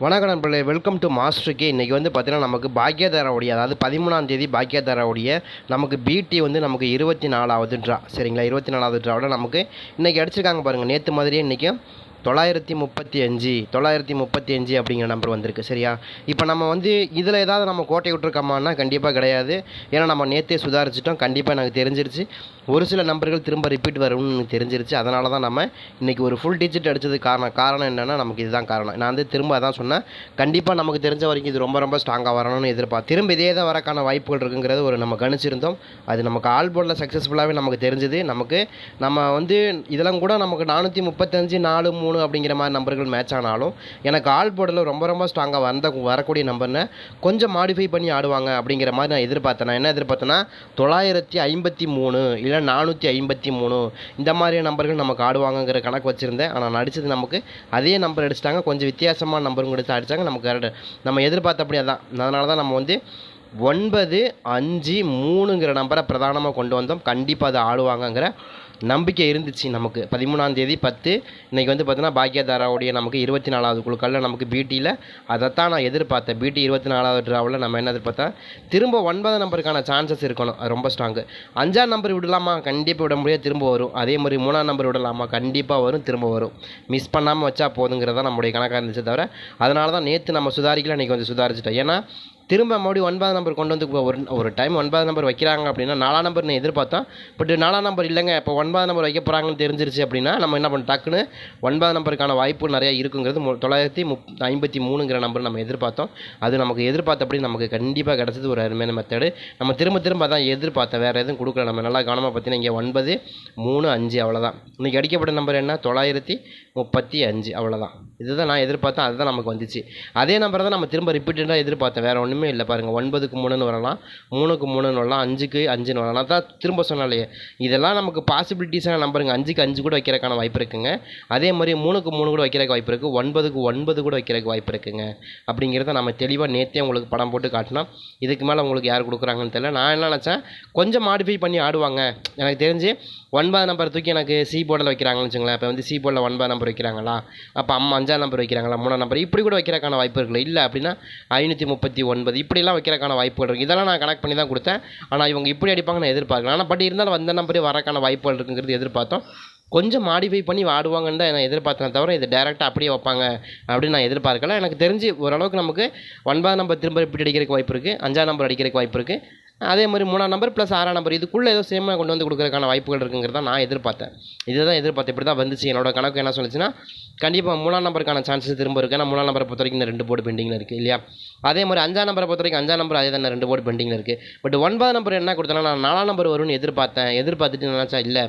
வணக்கம் நண்பர்களே welcome to மாஸ்டருக்கு இன்றைக்கி வந்து பார்த்தீங்கன்னா நமக்கு பாக்கியதாராவுடைய அதாவது பதிமூணாம் தேதி பாக்கியதாராவுடைய நமக்கு பிடி வந்து நமக்கு இருபத்தி நாலாவது ட்ரா சரிங்களா? இருபத்தி நாலாவது ட்ராவில் நமக்கு இன்றைக்கி அடிச்சிருக்காங்க பாருங்கள் நேற்று மாதிரியே இன்றைக்கும் தொள்ளாயிரத்தி முப்பத்தி அஞ்சு தொள்ளாயிரத்தி முப்பத்தி அஞ்சு அப்படிங்கிற நம்பர் வந்திருக்கு சரியா? இப்போ நம்ம வந்து இதில் ஏதாவது நம்ம கோட்டை விட்டுருக்கோமான்னா கண்டிப்பாக கிடையாது. ஏன்னா நம்ம நேற்றே சுதாரிச்சிட்டோம். கண்டிப்பாக எனக்கு தெரிஞ்சிருச்சு. ஒரு சில நம்பர்கள் திரும்ப ரிப்பீட் வரும்னு எனக்கு தெரிஞ்சிருச்சு. அதனால தான் நம்ம இன்றைக்கி ஒரு ஃபுல் டிஜிட் அடித்தது காரணம் காரணம் என்னென்னா நமக்கு இதுதான் காரணம். நான் வந்து திரும்ப அதான் சொன்னேன். கண்டிப்பாக நமக்கு தெரிஞ்ச வரைக்கும் இது ரொம்ப ரொம்ப ஸ்ட்ராங்காக வரணும்னு எதிர்பார்த்து திரும்ப இதே தான் வரக்கான வாய்ப்புகள் இருக்குங்கிறது ஒரு நம்ம கணிச்சிருந்தோம். அது நமக்கு ஆல் போர்டில் சக்ஸஸ்ஃபுல்லாகவே நமக்கு தெரிஞ்சுது. நமக்கு நம்ம வந்து இதெல்லாம் கூட நமக்கு நானூற்றி முப்பத்தஞ்சு நாலு மூணு அப்படிங்கிற மாதிரி நம்பர்கள் மேட்ச் ஆனாலும் எனக்கு ஆல் போர்டில் ரொம்ப ரொம்ப ஸ்ட்ராங்காக வந்த வரக்கூடிய நம்பர்னு கொஞ்சம் மாடிஃபை பண்ணி ஆடுவாங்க அப்படிங்கிற மாதிரி நான் எதிர்பார்த்தேன். நான் என்ன எதிர்பார்த்தேன்னா தொள்ளாயிரத்தி ஐம்பத்தி மூணு இல்லை நானூற்றி ஐம்பத்தி மூணு. இந்த மாதிரி நம்பர்கள் நமக்கு ஆடுவாங்கங்கிற கணக்கு வச்சுருந்தேன். ஆனால் நடித்தது நமக்கு அதே நம்பர் அடிச்சிட்டாங்க. கொஞ்சம் வித்தியாசமான நம்பரும் கொடுத்து அடித்தாங்க நமக்கு correct. நம்ம எதிர்பார்த்தபடி அதான். அதனால தான் நம்ம வந்து ஒன்பது அஞ்சு மூணுங்கிற நம்பரை பிரதானமாக கொண்டு வந்தோம். கண்டிப்பாக அதை ஆடுவாங்கங்கிற நம்பிக்கை இருந்துச்சு நமக்கு. பதிமூணாம் தேதி பத்து. இன்றைக்கி வந்து பார்த்தீங்கன்னா பாக்கியதாராவுடைய நமக்கு இருபத்தி நாலாவது குழுக்களில் நமக்கு பிடியில் அதைத்தான் நான் எதிர்பார்த்தேன். பிடி இருபத்தி நாலாவது ட்ராவில் நம்ம என்ன எதிர்பார்த்தேன் திரும்ப ஒன்பது நம்பருக்கான சான்சஸ் இருக்கணும். அது ரொம்ப ஸ்ட்ராங்கு அஞ்சாம் நம்பர் விடலாமா? கண்டிப்பாக விட முடியாது. திரும்ப வரும். அதே மாதிரி மூணாம் நம்பர் விடலாமா? கண்டிப்பாக வரும். திரும்ப வரும். மிஸ் பண்ணாமல் வச்சா போதுங்கிறதா நம்முடைய கணக்காக இருந்துச்சு தவிர அதனால தான் நேற்று நம்ம சுதாரிக்கல இன்றைக்கி கொஞ்சம் சுதாரிச்சிட்டோம். ஏன்னா திரும்ப மறுபடியும் ஒன்பதாம் நம்பர் கொண்டு வந்து ஒரு ஒரு டைம் ஒன்பது நம்பர் வைக்கிறாங்க அப்படின்னா நாலாம் நம்பர் நான் எதிர்பார்த்தோம் பட் நாலாம் நம்பர் இல்லைங்க. இப்போ ஒன்பதாம் நம்பர் வைக்க போகிறாங்கன்னு தெரிஞ்சிருச்சு அப்படின்னா நம்ம என்ன பண்ண டக்குன்னு ஒன்பதாம் நம்பருக்கான வாய்ப்பு நிறைய இருக்குங்கிறது தொள்ளாயிரத்தி முப் ஐம்பத்தி மூணுங்கிற நம்பர் நம்ம எதிர்பார்த்தோம். அது நமக்கு எதிர்பார்த்தபடி நமக்கு கண்டிப்பாக கிடச்சது ஒரு அருமையான மெத்தடு நம்ம திரும்ப திரும்ப தான் எதிர்பார்த்தேன் வேறு எதுவும் கொடுக்கல. நம்ம நல்லா கவனமாக பார்த்தீங்கன்னா இங்கே ஒன்பது மூணு அஞ்சு அவ்வளோதான் இன்றைக்கி அடிக்கப்பட்ட நம்பர் என்ன? தொள்ளாயிரத்தி முப்பத்தி அஞ்சு. அவ்வளோதான் இதுதான் நான் எதிர்பார்த்தேன் அதுதான் நமக்கு வந்துச்சு. அதே நம்பரை தான் நம்ம திரும்ப ரிப்பீட்டடாக எதிர்பார்த்தேன். வேறு ஒன்றுமே இல்லை பாருங்கள் ஒன்பதுக்கு மூணுன்னு வரலாம் மூணுக்கு மூணுன்னு வரலாம் அஞ்சுக்கு அஞ்சுன்னு வரலாம். அதான் திரும்ப சொன்னாலே இதெல்லாம் நமக்கு பாசிபிலிட்டிஸான நம்பருங்க அஞ்சுக்கு அஞ்சு கூட வைக்கிறதுக்கான வாய்ப்பு இருக்குங்க. அதே மாதிரி மூணுக்கு மூணு கூட வைக்கிறக்கு வாய்ப்பு இருக்குது ஒன்பதுக்கு ஒன்பது கூட வைக்கிறதுக்கு வாய்ப்பு இருக்குங்க. அப்படிங்கிறத நம்ம தெளிவாக நேற்றே உங்களுக்கு படம் போட்டு காட்டினோம். இதுக்கு மேலே உங்களுக்கு யார் கொடுக்குறாங்கன்னு தெரியல. நான் என்ன நினச்சேன் கொஞ்சம் மாடிஃபை பண்ணி ஆடுவாங்க. எனக்கு தெரிஞ்சு ஒன்பது நம்பர் தூக்கி எனக்கு சி போர்டில் வைக்கிறாங்கன்னு வச்சுங்களேன் இப்போ வந்து சி போர்டில் ஒன்பது நம்பர் வைக்கிறாங்களா? அப்போ அம்மா அஞ்சு அஞ்சாம் நம்பர் வைக்கிறாங்களா மூணாம் நம்பர் இப்படி கூட வைக்கிறக்கான வாய்ப்பு இருக்குல்ல இல்லை அப்படின்னா ஐநூற்றி முப்பத்தி ஒன்பது. இப்படிலாம் வைக்கிறக்கான வாய்ப்புகள் இருக்குது இதெல்லாம் நான் கனெக்ட் பண்ணி தான் கொடுத்தேன். ஆனால் இவங்க இப்படி அடிப்பாங்க நான் எதிர்பார்க்கல. ஆனால் பட் இருந்தாலும் வந்த நம்பரே வரக்கான வாய்ப்புகள் இருக்குங்கிறது எதிர்பார்த்தோம். கொஞ்சம் மாடிஃபை பண்ணி ஆடுவாங்கன்னு தான் நான் எதிர்பார்த்தேன் தவிர இது டேரெக்டாக அப்படியே வைப்பாங்க அப்படின்னு நான் எதிர்பார்க்கல. எனக்கு தெரிஞ்சு ஓரளவுக்கு நமக்கு ஒன்பதாம் நம்பர் திரும்ப இப்படி அடிக்கிறதுக்கு வாய்ப்பு இருக்குது அஞ்சாம் நம்பர் அடிக்கிறதுக்கு வாய்ப்பு இருக்குது அதே மாதிரி மூணாம் நம்பர் ப்ளஸ் ஆறாம் நம்பர் இதுக்குள்ளே ஏதோ சேமாக கொண்டு வந்து கொடுக்குறதுக்கான வாய்ப்புகள் இருக்குங்கிறத நான் எதிர்பார்த்தேன். இதுதான் எதிர்பார்த்தேன். இப்படி தான் வந்துச்சு. என்னோட கணக்கு என்ன சொல்லுச்சுன்னா கண்டிப்பாக மூணாம் நம்பருக்கான சான்சஸ் திரும்ப இருக்குது ஏன்னா மூணாம் நம்பரை பொறுத்த வரைக்கும் ரெண்டு போர்டு பெண்டிங்கில் இருக்குது இல்லையா? அதே மாதிரி அஞ்சாம் நம்பரை பொறுத்த வரைக்கும் அஞ்சாம் நம்பர் அதே தானே ரெண்டு போர்டு பெண்டிங்கில் இருக்குது பட் ஒன்பதாம் நம்பர் என்ன கொடுத்தனா நான் நாலாம் நம்பர் வரும்னு எதிர்பார்த்தேன். எதிர்பார்த்துட்டு நினச்சா இல்லை.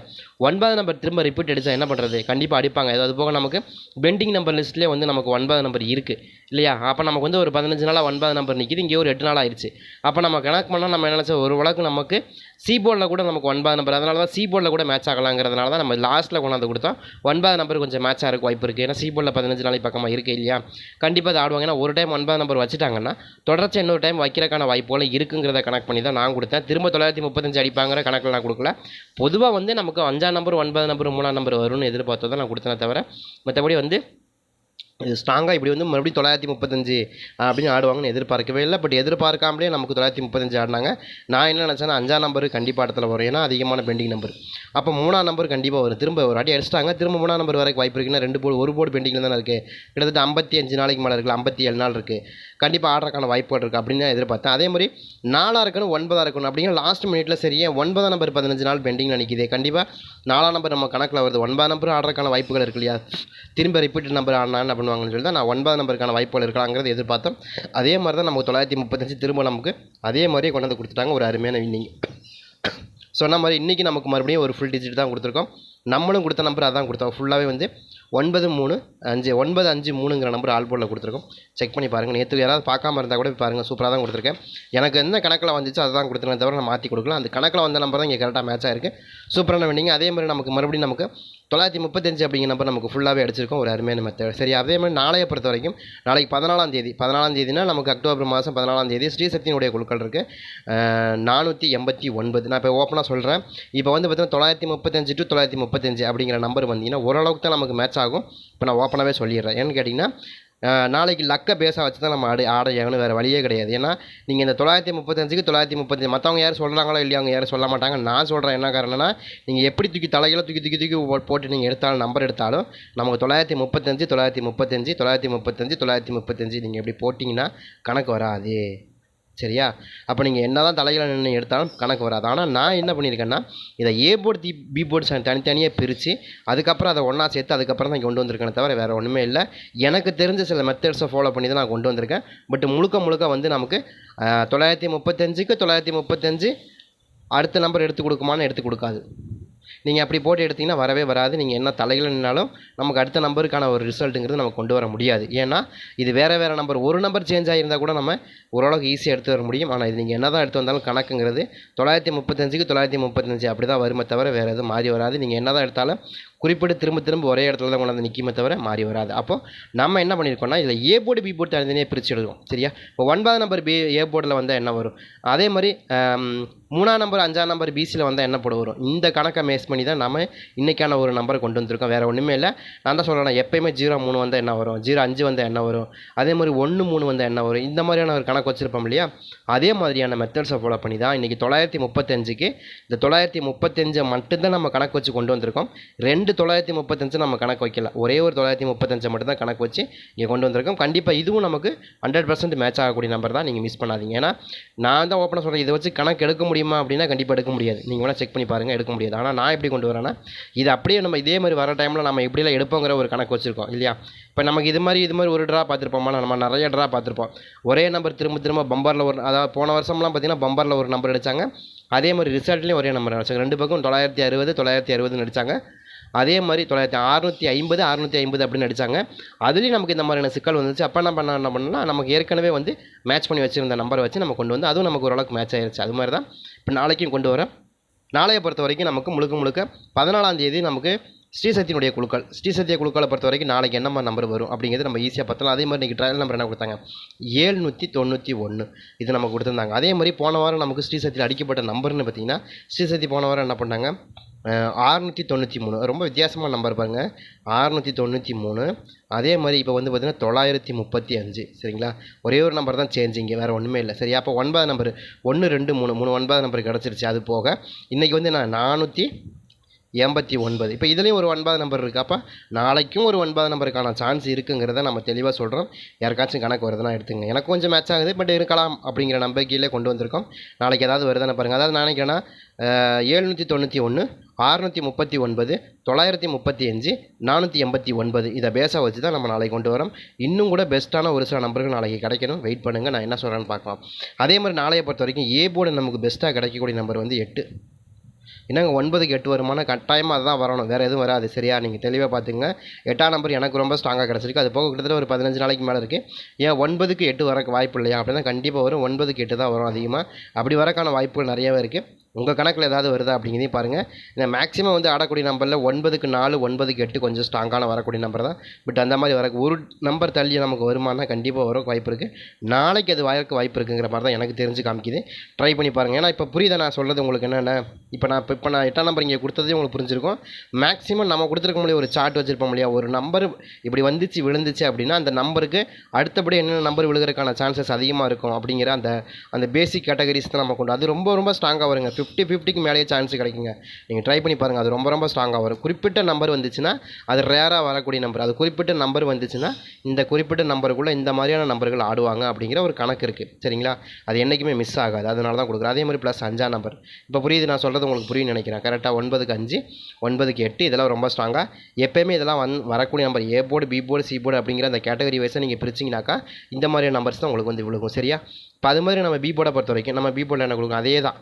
ஒன்பதாம் நம்பர் திரும்ப ரிப்பீட் அடித்தா என்ன பண்ணுறது கண்டிப்பாக அடிப்பாங்க. அது போக நமக்கு பெண்டிங் நம்பர் லிஸ்ட்லேயே வந்து நமக்கு ஒன்பதாம் நம்பர் இருக்குது இல்லையா? அப்போ நமக்கு வந்து ஒரு பதினஞ்சு நாளாக ஒன்பது நம்பர் நிற்கிது இங்கே ஒரு எட்டு நாள் ஆயிடுச்சு. அப்போ நம்ம கணக்கு பண்ணால் நம்ம என்ன நினச்சோம் ஒரு வழக்கு நமக்கு சி போர்டில் கூட நமக்கு ஒன்பது நம்பர் அதனால தான் சி போர்டில் கூட மேட்ச் ஆகலாங்கிறதுனால தான் நம்ம லாஸ்ட்டில் கொண்டாந்து கொடுத்தோம். ஒன்பது நம்பர் கொஞ்சம் மேட்ச் ஆகிறதுக்கு வாய்ப்பு இருக்குது ஏன்னா சி போர்டில் பதினஞ்சு நாளைக்கு பக்கமாக இருக்குது இல்லையா? கண்டிப்பாக அதை ஆடுவாங்க. ஏன்னா ஒரு டைம் ஒன்பது நம்பர் வச்சுட்டாங்கன்னா தொடர்ச்சி இன்னொரு டைம் வைக்கிறக்கான வாய்ப்புகள் இருக்குங்கிறத கணக்கு பண்ணி தான் நான் கொடுத்தேன். திரும்ப தொள்ளாயிரத்தி முப்பத்தஞ்சு அடிப்பாங்கிற கணக்கில் நான் கொடுக்கல. பொதுவாக வந்து நமக்கு அஞ்சாம் நம்பர் ஒன்பது நம்பர் மூணாம் நம்பர் வரும்னு எதிர்பார்த்து தான் நான் கொடுத்தேன் தவிர மற்றபடி வந்து இது ஸ்ட்ராங்காக இப்படி வந்து மறுபடியும் தொள்ளாயிரத்தி முப்பத்தஞ்சு அப்படின்னு ஆடுவாங்கன்னு எதிர்பார்க்கவே இல்லை. பட் எதிர்பார்க்காமலே நமக்கு தொள்ளாயிரத்தி முப்பத்தஞ்சு ஆடினாங்க. நான் என்ன நினச்சேன்னா அஞ்சாம் நம்பர் கண்டிப்பாக இடத்துல வரும். ஏன்னா அதிகமான பெண்டிங் நம்பர் அப்போ மூணாம் நம்பர் கண்டிப்பாக வரும். திரும்ப ஒரு அடி அடிச்சிட்டாங்க. திரும்ப மூணாம் நம்பர் வரைக்கும் வாய்ப்பு இருக்குன்னா ரெண்டு போர்டு ஒரு போர்டு பெண்டிங்கில் தானே இருக்குது கிட்டத்தட்ட ஐம்பத்தி அஞ்சு நாளைக்கு மேலே இருக்குது ஐம்பத்தி ஏழு நாள் இருக்குது கண்டிப்பாக ஆடுறதுக்கான வாய்ப்புகள் இருக்குது அப்படின்னு தான் எதிர்பார்த்தேன். அதே மாதிரி நாலாக இருக்கணும் ஒன்பதாக இருக்கணும் அப்படிங்கிற லாஸ்ட் மினிட்ல சரியே ஒன்பதாம் நம்பர் பதினஞ்சு நாள் பெண்டிங்கில் நிற்கிது கண்டிப்பாக நாலாம் நம்பர் நம்ம கணக்கில் வருது. ஒன்பதாம் நம்பர் ஆடுறதுக்கான வாய்ப்புகள் இருக்கு இல்லையா? திரும்ப ரிப்பீட் நம்பர் ஆடினா என்ன பண்ணுவாங்கன்னு சொல்லி தான் நான் ஒன்பது நம்பருக்கான வாய்ப்புகள் இருக்கலாங்கிறது எதிர்பார்த்தோம். அதே மாதிரி தான் நமக்கு தொள்ளாயிரத்தி முப்பத்தஞ்சு திரும்ப நமக்கு அதே மாதிரியே கொண்டு வந்து கொடுத்துட்டாங்க. ஒரு அருமையான வின்னிங் சொன்ன மாதிரி இன்றைக்கி நமக்கு மறுபடியும் ஒரு ஃபுல் டிஜிட் தான் கொடுத்துருக்கோம். நம்மளும் கொடுத்த நம்பர் அதான் கொடுத்தோம். ஃபுல்லாகவே வந்து ஒன்பது மூணு அஞ்சு ஒன்பது அஞ்சு மூணுங்கிற நம்பர் ஆல் போர்டில் கொடுத்துருக்கோம். செக் பண்ணி பாருங்கள் நேற்று யாராவது பார்க்காம இருந்தால் கூட பாருங்கள் சூப்பராக தான் கொடுத்துருக்கேன். எனக்கு எந்த கணக்கில் வந்துச்சோ அதை தான் கொடுத்துருக்கேன் தவிர நான் மாற்றி கொடுக்கலாம் அந்த கணக்கில் வந்த நம்பர் தான் இங்கே கரெக்டாக மேட்ச் ஆயிருக்கு. சூப்பரான வின்னிங் அதே மாதிரி நமக்கு மறுபடியும் நமக்கு தொள்ளாயிரத்தி முப்பத்தஞ்சு அப்படிங்கிற நம்பர் நமக்கு ஃபுல்லாகவே அடிச்சிருக்கோம் ஒரு அருமையான மெத்தட் சரி அதே மாதிரி நாளைய பொறுத்த வரைக்கும் நாளைக்கு பதினாலாம் தேதி பதினாலாம் தேதினா நமக்கு அக்டோபர் மாதம் பதினாலாம் தேதி ஸ்ரீசக்தியினுடைய குழுக்கள் இருக்குது நானூற்றி எண்பத்தி ஒன்பது. நான் இப்போ ஓப்பனாக சொல்கிறேன் இப்போ வந்து பார்த்தீங்கன்னா தொள்ளாயிரத்தி முப்பத்தஞ்சு டு தொள்ளாயிரத்தி முப்பத்தஞ்சு அப்படிங்கிற நம்பர் வந்தீங்கன்னா ஓரளவுக்கு தான் நமக்கு மேட்ச் ஆகும். இப்போ நான் ஓப்பனாகவே சொல்லிடுறேன். ஏன்னு கேட்டிங்கன்னா நாளைக்கு லக்கை பேச வச்சு தான் நம்ம ஆடு ஆடையாகணும் வேறு வழியே கிடையாது. ஏன்னா நீங்கள் இந்த தொள்ளாயிரத்தி முப்பத்தஞ்சுக்கு தொள்ளாயிரத்தி முப்பத்தஞ்சு மற்றவங்க யாரும் சொல்கிறாங்களோ இல்லையா அவங்க யாரும் சொல்ல மாட்டாங்க. நான் சொல்கிறேன் என்ன காரணம்னா நீங்கள் எப்படி தூக்கி தலைகளை தூக்கி தூக்கி தூக்கி போ- போட்டு நீங்கள் எடுத்தாலும் நம்பர் எடுத்தாலும் நமக்கு தொள்ளாயிரத்தி முப்பத்தஞ்சு தொள்ளாயிரத்தி முப்பத்தஞ்சு தொள்ளாயிரத்தி முப்பத்தஞ்சு தொள்ளாயிரத்தி முப்பத்தஞ்சு நீங்கள் எப்படி போட்டிங்கன்னா கணக்கு வராது. சரியா? அப்போ நீங்கள் என்ன தான் தலைகளை நின்று எடுத்தாலும் கணக்கு வராது. ஆனால் நான் என்ன பண்ணியிருக்கேன்னா இதை A board the B board தனித்தனியாக பிரித்து அதுக்கப்புறம் அதை ஒன்றா சேர்த்து அதுக்கப்புறம் தான் கொண்டு வந்திருக்கேன் தவிர வேறு ஒன்றுமே இல்லை. எனக்கு தெரிஞ்ச சில மெத்தட்ஸை ஃபாலோ பண்ணி தான் நான் கொண்டு வந்திருக்கேன். பட் முழுக்க முழுக்க வந்து நமக்கு தொள்ளாயிரத்தி முப்பத்தஞ்சுக்கு தொள்ளாயிரத்தி முப்பத்தஞ்சு அடுத்த நம்பர் எடுத்து கொடுக்குமான்னு எடுத்து கொடுக்காது. நீங்கள் அப்படி போட்டு எடுத்தீங்கன்னா வரவே வராது. நீங்கள் என்ன தலையில் நின்னாலும் நமக்கு அடுத்த நம்பருக்கான ஒரு ரிசல்ட்டுங்கிறது நம்ம கொண்டு வர முடியாது. ஏன்னா இது வேறு வேறு நம்பர். ஒரு நம்பர் சேஞ்ச் ஆகியிருந்தால் கூட நம்ம ஓரளவுக்கு ஈஸியாக எடுத்து வர முடியும். ஆனால் இது நீங்கள் என்ன தான் எடுத்து வந்தாலும் கணக்குங்கிறது தொள்ளாயிரத்தி முப்பத்தஞ்சுக்கு தொள்ளாயிரத்தி முப்பத்தஞ்சு அப்படி தான் வருமே தவிர வேறு எதுவும் மாறி வராது. நீங்கள் என்ன தான் எடுத்தாலும் குறிப்பிட்டு திரும்ப திரும்ப ஒரே இடத்துல தான் கொண்டாந்து நிற்குமே தவிர மாறி வராது. அப்போ நம்ம என்ன பண்ணியிருக்கோம்னா இதில் ஏ போர்டு பி போர்டு தனித்தனியாக பிரித்து எழுதுவோம். சரியா? இப்போ ஒன்பதாம் நம்பர் பி ஏ போர்டில் வந்தால் என்ன வரும்? அதே மாதிரி மூணாம் நம்பர் அஞ்சாம் நம்பர் பிசியில் வந்தால் என்ன போட வரும்? இந்த கணக்கை மேஸ் பண்ணி தான் நம்ம இன்றைக்கான ஒரு நம்பரை கொண்டு வந்திருக்கோம். வேறு ஒன்றுமே இல்லை. நான் தான் சொல்கிறேன் எப்போயுமே ஜீரோ மூணு வந்தால் என்ன வரும்? ஜீரோ அஞ்சு வந்தால் என்ன வரும்? அதே மாதிரி ஒன்று மூணு வந்தால் என்ன வரும்? இந்த மாதிரியான ஒரு கணக்கு வச்சுருப்போம் இல்லையா? அதே மாதிரியான மெத்தட்ஸை ஃபாலோ பண்ணி தான் இன்றைக்கி தொள்ளாயிரத்தி முப்பத்தஞ்சுக்கு இந்த தொள்ளாயிரத்தி முப்பத்தஞ்சை மட்டும்தான் நம்ம கணக்கு வச்சு கொண்டு வந்திருக்கோம். ரெண்டு தொள்ளாயிரத்தி முப்பத்தஞ்சு நம்ம கணக்கு வைக்கல. ஒரே ஒரு தொள்ளாயிரத்தி முப்பத்தஞ்சை மட்டும் தான் கணக்கு வச்சு இங்கே கொண்டு வந்திருக்கோம். கண்டிப்பாக இதுவும் நமக்கு ஹண்ட்ரட் பர்சன்ட் மேட்ச் ஆகக்கூடிய நம்பர் தான் நீங்கள் மிஸ் பண்ணாதீங்க. ஏன்னா நான் தான் ஓப்பனாக சொல்கிறேன் இதை வச்சு கணக்கு எடுக்க முடியுமா அப்படின்னா கண்டிப்பாக எடுக்க முடியாது. நீங்கள் வேணால் செக் பண்ணி பாருங்கள் எடுக்க முடியாது. ஆனால் நான் எப்படி கொண்டு வரேன்னா இது அப்படியே நம்ம இதே மாதிரி வர டைமில் நம்ம எப்படிலாம் எடுப்போங்கிற ஒரு கணக்கு வச்சுருக்கோம் இல்லையா? இப்போ நமக்கு இது மாதிரி இது மாதிரி ஒரு ட்ரா பார்த்துருப்போமா? நம்ம நிறைய ட்ரா பார்த்துருப்போம். ஒரே நம்பர் திரும்ப திரும்ப பம்பரில் ஒரு அதாவது போன வருஷம்லாம் பார்த்தீங்கன்னா பம்பரில் ஒரு நம்பர் அடித்தாங்க அதே மாதிரி ரிசல்ட்லேயும் ஒரே நம்பர் அடிச்சாங்க. ரெண்டு பக்கம் தொள்ளாயிரத்தி அறுபது தொள்ளாயிரத்தி அறுபதுன்னு அடித்தாங்க அதே மாதிரி தொள்ளாயிரத்தி அறுநூற்றி ஐம்பது அறுநூற்றி ஐம்பது அப்படின்னு அடித்தாங்க அதுலேயும் நமக்கு இந்த மாதிரியான சிக்கல் வந்துச்சு. அப்போ என்ன பண்ண என்ன பண்ணலாம் நமக்கு ஏற்கனவே வந்து மேட்ச் பண்ணி வச்சுருந்த நம்பரை வச்சு நம்ம கொண்டு வந்து அதுவும் நமக்கு ஓரளவுக்கு மேட்ச் ஆயிருச்சு. அது மாதிரி தான் இப்போ நாளைக்கும் கொண்டு வரேன். நாளையை பொறுத்த வரைக்கும் நமக்கு முழுக்க முழுக்க பதினாலாம் தேதி நமக்கு ஸ்ரீசக்தியினுடைய குழுக்கள். ஸ்ரீசக்திய குழுக்களை பொறுத்த வரைக்கும் நாளைக்கு என்ன நம்பர் வரும் அப்படிங்கிறது நம்ம ஈஸியாக பார்த்தலாம். அதே மாதிரி இன்றைக்கி ட்ரையல் நம்பர் என்ன கொடுத்தாங்க? ஏழ்நூற்றி தொண்ணூற்றி ஒன்று இது நமக்கு கொடுத்துருந்தாங்க. அதே மாதிரி போன வாரம் நமக்கு ஸ்ரீசக்தியில் அடிக்கப்பட்ட நம்பர்னு பார்த்தீங்கன்னா ஸ்ரீசக்தி போன வாரம் என்ன பண்ணாங்க? ஆறுநூற்றி தொண்ணூற்றி மூணு. ரொம்ப வித்தியாசமான நம்பர் பாருங்கள் ஆறுநூற்றி தொண்ணூற்றி மூணு. அதே மாதிரி இப்போ வந்து பார்த்திங்கன்னா தொள்ளாயிரத்தி முப்பத்தி அஞ்சு. சரிங்களா? ஒரே ஒரு நம்பர் தான் சேஞ்சிங்க வேறு ஒன்றுமே இல்லை. சரி அப்போ ஒன்பது நம்பர் ஒன்று ரெண்டு மூணு. மூணு ஒன்பது நம்பர் கிடச்சிருச்சு. அது போக இன்றைக்கி வந்து நான் நானூற்றி எண்பத்தி ஒன்பது. இப்போ இதுலேயும் ஒரு ஒன்பது நம்பர் இருக்குது அப்போ நாளைக்கும் ஒரு ஒன்பது நம்பருக்கான சான்ஸ் இருக்குங்கிறத நம்ம தெளிவாக சொல்கிறோம் யாருக்காச்சும் கணக்கு வருதுன்னா எடுத்துங்க எனக்கு கொஞ்சம் மேட்ச் ஆகுது பட் இருக்கலாம் அப்படிங்கிற நம்பிக்கையிலே கொண்டு வந்திருக்கோம். நாளைக்கு ஏதாவது வருதானே பாருங்கள் அதாவது நான் நினைக்கிறேன்னா ஏழ்நூற்றி தொண்ணூற்றி ஒன்று அறுநூற்றி முப்பத்தி ஒன்பது தொள்ளாயிரத்தி முப்பத்தி அஞ்சு நானூற்றி எண்பத்தி ஒன்பது. இதை பேஸாக வச்சு தான் நம்ம நாளைக்கு கொண்டு வரோம். இன்னும் கூட பெஸ்ட்டான ஒரு சில நம்பர்கள் நாளைக்கு கிடைக்கணும். வெயிட் பண்ணுங்கள் நான் என்ன சொல்கிறேன்னு பார்க்கலாம். அதே மாதிரி நாளையை பொறுத்த வரைக்கும் ஏ போர்டு நமக்கு பெஸ்ட்டாக கிடைக்கக்கூடிய நம்பர் வந்து எட்டு. என்னங்க ஒன்பதுக்கு எட்டு வருமானம்? கட்டாயமாக அதுதான் வரணும். வேறு எதுவும் வராது. சரியா? நீங்கள் தெளிவாக பார்த்துங்க எட்டாம் நம்பர் எனக்கு ரொம்ப ஸ்ட்ராங்காக கிடச்சிருக்கு. அது போக கிட்டத்தட்ட ஒரு பதினஞ்சு நாளைக்கு மேலே இருக்குது ஏன் ஒன்பதுக்கு எட்டு வரக்கு வாய்ப்பு இல்லையா? அப்படின்னா கண்டிப்பாக வரும். ஒன்பதுக்கு எட்டு தான் வரும் அதிகமாக அப்படி வரக்கான வாய்ப்புகள் நிறையவே இருக்குது உங்கள் கணக்கில் ஏதாவது வருதா அப்படிங்கிறதையும் பாருங்கள் இந்த மேக்ஸிமம் வந்து ஆடக்கூடிய நம்பரில் ஒன்பதுக்கு நாலு ஒன்பதுக்கு எட்டு கொஞ்சம் ஸ்ட்ராங்கான வரக்கூடிய நம்பர் தான். பட் அந்த மாதிரி வர ஒரு நம்பர் தள்ளி நமக்கு வருமானா கண்டிப்பாக வர வாய்ப்பு இருக்குது நாளைக்கு அது வரக்கு வாய்ப்பு இருக்குங்கிற மாதிரி தான் எனக்கு தெரிஞ்சு காமிக்குது. ட்ரை பண்ணி பாருங்கள் ஏன்னா இப்போ புரியுதா நான் சொல்கிறது உங்களுக்கு என்னென்ன? இப்போ நான் இப்போ இப்போ நான் எட்டாம் நம்பர் இங்கே கொடுத்ததே உங்களுக்கு புரிஞ்சிருக்கும். மேக்ஸிமம் நம்ம கொடுத்துருக்க முடியும் ஒரு சார்ட் வச்சுருப்போம் இல்லையா? ஒரு நம்பர் இப்படி வந்துச்சு விழுந்துச்சு அப்படின்னா அந்த நம்பருக்கு அடுத்தபடி என்னென்ன நம்பர் விழுகிறதுக்கான சான்சஸ் அதிகமாக இருக்கும் அப்படிங்கிற அந்த அந்த பேசிக் கேட்டகரிஸ் தான் நம்ம கொண்டு அது ரொம்ப ரொம்ப ஸ்ட்ராங்காக வருங்க. ஃபிஃப்டி ஃபிஃப்டிக்கு மேலேயே சான்ஸ் கிடைக்குங்க. நீங்கள் ட்ரை பண்ணி பாருங்கள் அது ரொம்ப ரொம்ப ஸ்ட்ராங்காக வரும். குறிப்பிட்ட நம்பர் வந்துச்சுன்னா அது ரேராக வரக்கூடிய நம்பர் அது குறிப்பிட்ட நம்பர் வந்துச்சுன்னா இந்த குறிப்பிட்ட நம்பருக்குள்ளே இந்த மாதிரியான நம்பர்கள் ஆடுவாங்க அப்படிங்கிற ஒரு கணக்கு இருக்குது சரிங்களா? அது என்றைக்குமே மிஸ் ஆகாது. அதனால தான் கொடுக்குறேன். அதே மாதிரி ப்ளஸ் அஞ்சாம் நம்பர் இப்போ புரியுது நான் சொல்கிறது உங்களுக்கு புரியும்னு நினைக்கிறேன். கரெக்டாக ஒன்பதுக்கு அஞ்சு ஒன்பதுக்கு எட்டு இதெல்லாம் ரொம்ப ஸ்ட்ராங்காக எப்போயுமே இதெல்லாம் வந் வரக்கூடிய number A board B board C board அப்படிங்கிற அந்த கேட்டகரி வைஸை நீங்கள் பிரிச்சிங்கனாக்கா இந்த மாதிரியான நம்பர்ஸ் தான் உங்களுக்கு வந்து விழுகும். சரியா? இப்போ அது மாதிரி நம்ம பி போர்டை பொறுத்த வரைக்கும் நம்ம பி போர்டில் என்ன கொடுக்கும்? அதே தான்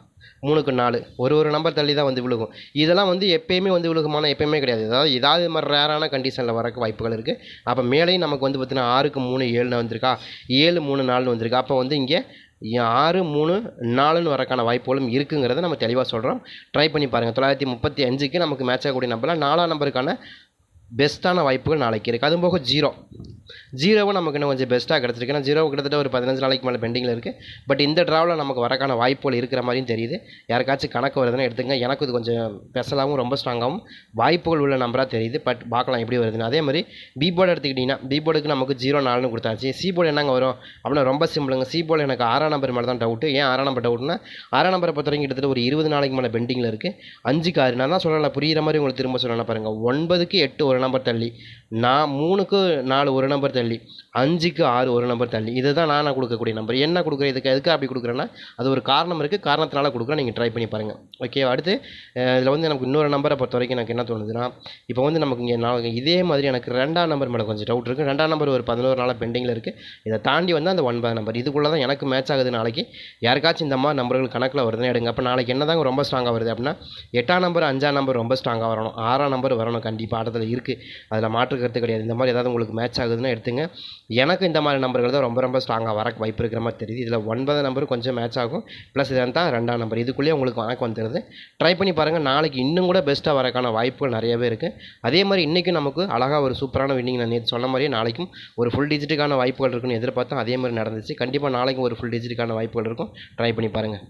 மூணுக்கு நாலு. ஒரு ஒரு நம்பர் தள்ளி தான் வந்து விழுகும். இதெல்லாம் வந்து எப்பயுமே வந்து விழுகுமானா எப்பயுமே கிடையாது. அதாவது ஏதாவது மாதிரி ரேரான கண்டிஷனில் வரக்கு வாய்ப்புகள் இருக்குது அப்போ மேலேயும் நமக்கு வந்து பார்த்திங்கன்னா ஆறுக்கு மூணு ஏழுன்னு வந்திருக்கா? ஏழு மூணு நாலுன்னு வந்திருக்கா. அப்போ வந்து இங்கே ஆறு மூணு நாலுன்னு வரக்கான வாய்ப்புகளும் இருக்குங்கிறத நம்ம தெளிவாக சொல்கிறோம் ட்ரை பண்ணி பாருங்கள் தொள்ளாயிரத்தி முப்பத்தி அஞ்சுக்கு நமக்கு மேட்ச் ஆகக்கூடிய நம்பரில் நாலாம் நம்பருக்கான பெஸ்ட்டான வாய்ப்புகள் நாளைக்கு இருக்குது அதுவும் போக ஜீரோ ஜீரோவும் நமக்கு இன்னும் கொஞ்சம் பெஸ்ட்டாக கிடச்சிருக்கு. ஏன்னா ஜீரோ கிட்டத்தட்ட ஒரு பதினஞ்சு நாளைக்கு மேலே பெண்டிங்கில் இருக்குது பட் இந்த ட்ராவில் நமக்கு வரக்கான வாய்ப்புகள் இருக்கிற மாதிரியும் தெரியுது. யாருக்காச்சும் கணக்கு வருதுன்னா எடுத்துங்க எனக்கு இது கொஞ்சம் ஸ்பெஷலாகவும் ரொம்ப ஸ்ட்ராங்காகவும் வாய்ப்புகள் உள்ள நம்பராக தெரியுது. பட் பார்க்கலாம் எப்படி வருதுன்னு. அதே மாதிரி பி போர்டு எடுத்துக்கிட்டிங்கன்னா பி போர்டுக்கு நமக்கு ஜீரோ நாலுன்னு கொடுத்தாச்சு. சி போர்டு என்னங்க வரும்? அப்படின்னா ரொம்ப சிம்பிளுங்க சி போர்டு எனக்கு ஆறாம் நம்பர் மேலே தான் டவுட்டு ஏன் ஆறாம் நம்பர் டவுட்னா ஆறாம் நம்பரை பொறுத்த வரைக்கும் கிட்டத்தட்ட ஒரு இருபது நாளைக்கு மேலே பெண்டிங்கில் இருக்குது அஞ்சுக்கு ஆறு. நான் தான் சொல்லலை புரிகிற மாதிரி உங்களுக்கு திரும்ப சொல்லலாம் பாருங்கள் ஒன்பதுக்கு எட்டு ஒரு நம்பர் தள்ளி. நான் மூணுக்கு நாலு ஒரு நம்பர் நம்பர் தள்ளி. அஞ்சுக்கு ஆறு ஒரு நம்பர் தள்ளி. இதுதான் நான் கொடுக்கக்கூடிய நம்பர் என்ன கொடுக்குறேன்? இதுக்கு எதுக்கு அப்படி கொடுக்குறேன்னா அது ஒரு காரணம் இருக்குது காரணத்தினால கொடுக்குறேன். நீங்கள் ட்ரை பண்ணி பாருங்கள் ஓகே அடுத்து இதில் வந்து நமக்கு இன்னொரு நம்பரை பொறுத்த வரைக்கும் எனக்கு என்ன தோணுதுன்னா இப்போ வந்து நமக்கு இங்கே நான் இதே மாதிரி எனக்கு ரெண்டாம் நம்பர் மேலே கொஞ்சம் டவுட் இருக்குது ரெண்டாம் நம்பர் ஒரு பதினோரு நாளாக பெண்டிங்கில் இருக்குது இதை தாண்டி வந்து அந்த ஒன்பது நம்பர் இதுக்குள்ளே தான் எனக்கு மேட்ச் ஆகுது நாளைக்கு. யாருக்காச்சும் இந்த மாதிரி நம்பர்கள் கணக்கில் வருதுன்னு எடுங்க. அப்போ நாளைக்கு என்ன தாங்க ரொம்ப ஸ்ட்ராங்காக வருது அப்படின்னா எட்டாம் நம்பர் அஞ்சாம் நம்பர் ரொம்ப ஸ்ட்ராங்காக வரணும். ஆறாம் நம்பர் வரணும். கண்டிப்பாக ஆட்டத்தில் இருக்குது அதில் மாற்று கருத்து கிடையாது. இந்த மாதிரி ஏதாவது உங்களுக்கு மேட்ச் ஆகுதுன்னு எடுத்துங்க. எனக்கு இந்த மாதிரி நம்பர்கள் தான் ரொம்ப ரொம்ப ஸ்ட்ராங்காக வர வாய்ப்பு இருக்கிற மாதிரி தெரியுது. இதில் ஒன்பது நம்பர் கொஞ்சம் மேட்ச் ஆகும். ப்ளஸ் இதான் தான் ரெண்டாம் நம்பர் இதுக்குள்ளேயே உங்களுக்கு கணக்கு வந்துடுது ட்ரை பண்ணி பாருங்கள் நாளைக்கு இன்னும் கூட பெஸ்ட்டாக வரக்கான வாய்ப்புகள் நிறையவே இருக்குது அதே மாதிரி இன்றைக்கும் நமக்கு அழகாக ஒரு சூப்பரான வின்னிங் நான் நேற்று சொன்ன மாதிரியே நாளைக்கும் ஒரு ஃபுல் டிஜிட்டுக்கான வாய்ப்புகள் இருக்குன்னு எதிர்பார்த்தோம். அதே மாதிரி நடந்துச்சு. கண்டிப்பாக நாளைக்கும் ஒரு ஃபுல் டிஜிட்டுக்கான வாய்ப்புகள் இருக்கும். ட்ரை பண்ணி பாருங்கள்